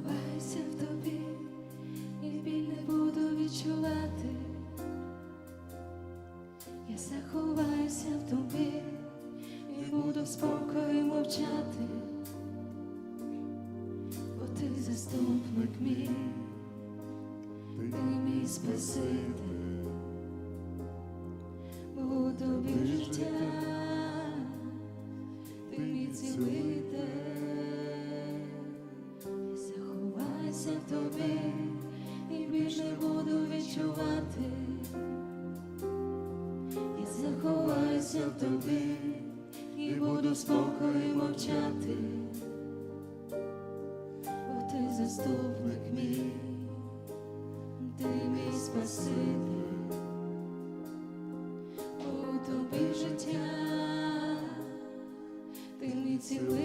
заховаюся в тобі, і біль не буду відчувати. Я заховаюся в тобі, і буду в спокої мовчати, бо ти заступник мій, ти мій спаситель, бо у тобі заховаюся в тобі і більше не буду відчувати. Я заховаюся в тобі і буду в спокої мовчати, бо ти заступник мій, ти мій спаситель, у тобі життя, ти мій цілитель.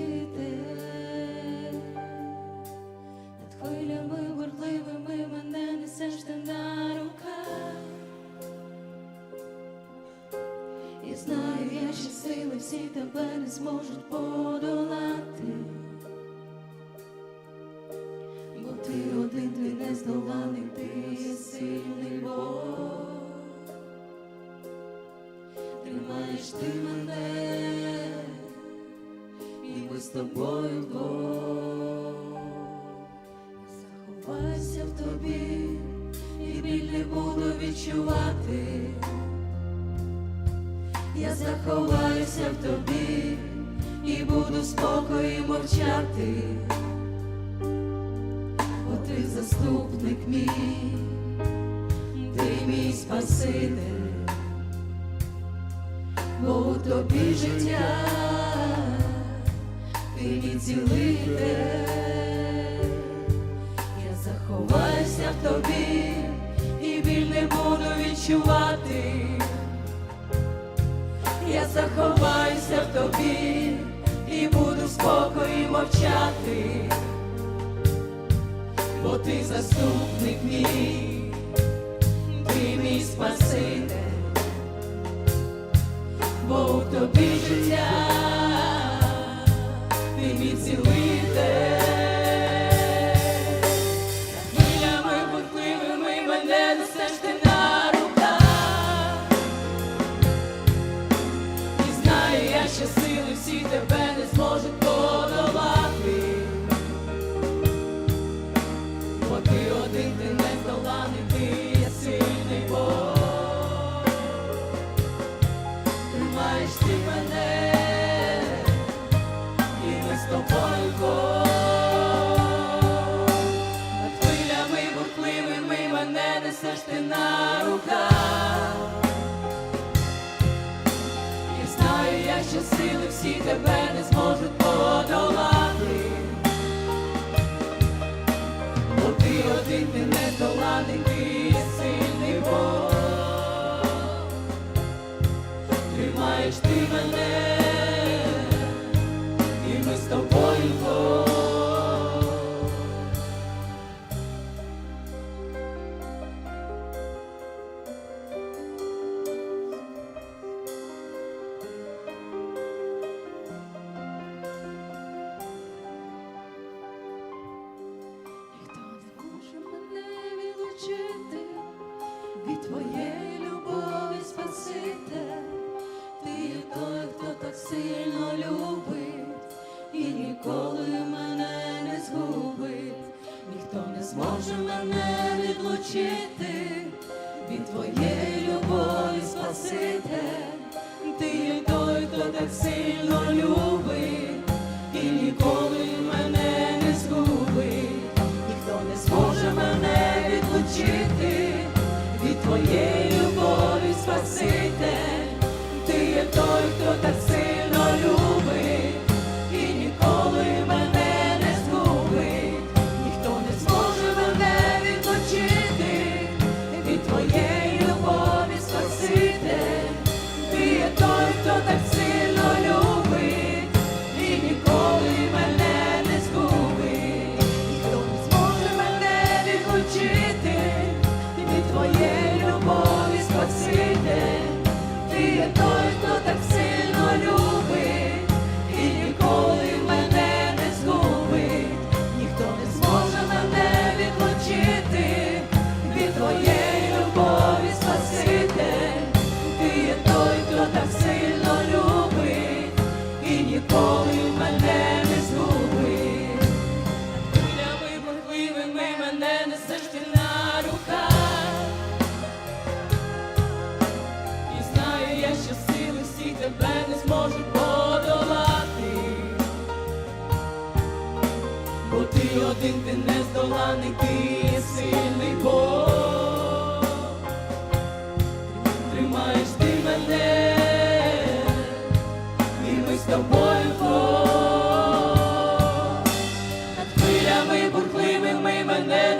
Знаю, я що сили всі тебе не зможуть подолати. Бо ти один, ти не здоланий, ти є сильний Бог. Тримаєш ти мене, і ми з тобою вдвох. Заховайся в тобі, і біль не буду відчувати. Я заховаюся в тобі і буду в спокої мовчати, бо ти заступник мій, ти мій спаситель, бо у тобі життя, ти мій цілитель. Я заховаюся в тобі і біль не буду відчувати. Я заховаюся в тобі і буду в спокої мовчати, бо ти заступник мій, ти мій спаситель, бо у тобі життя, не ти сильний Бог. Тримаєш ти мене, любові. Ти є той, хто так сильно любить і ніколи мене не згубить. Ніхто не зможе мене відлучити від твоєї любові спасите, Ти є той, хто так так бо ти один, ти не здоланий, ти сильний Бог. Тримаєш ти мене, і ми з тобою Бог. Над хвилями бурхливими мене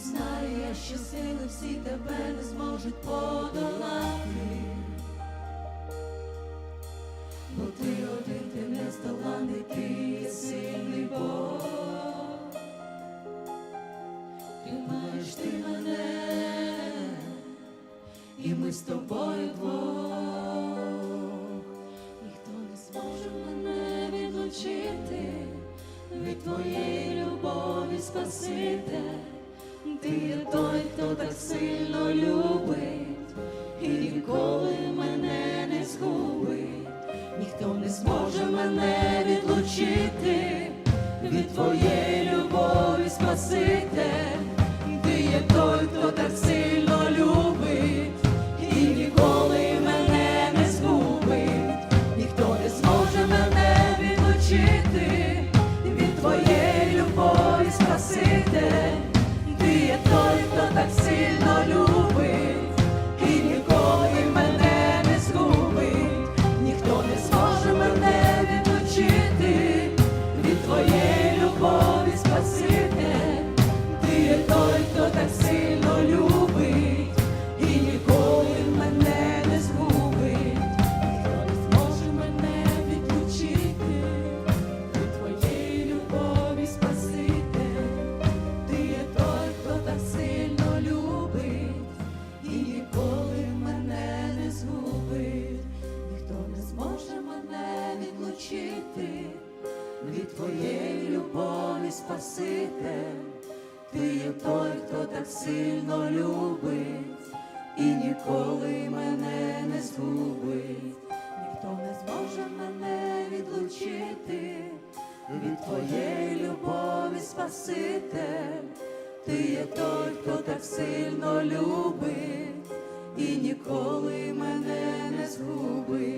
знаю я, що сили всі тебе не зможуть подолати. Бо ти один, ти не здоланий, ти є сильний Бог. Тримаєш ти мене, і ми з тобою двох. Ніхто не зможе мене відлучити від твоєї любові спаситель. Ти є той, хто так сильно любить і ніколи мене не згубить. Ніхто не зможе мене відлучити від твоєї любові спасите, Ти є той, хто Ти є той, хто так сильно любить і ніколи мене не згубить. Ніхто не зможе мене відлучити від твоєї любові спаситель. Ти є той, хто так сильно любить і ніколи мене не згубить.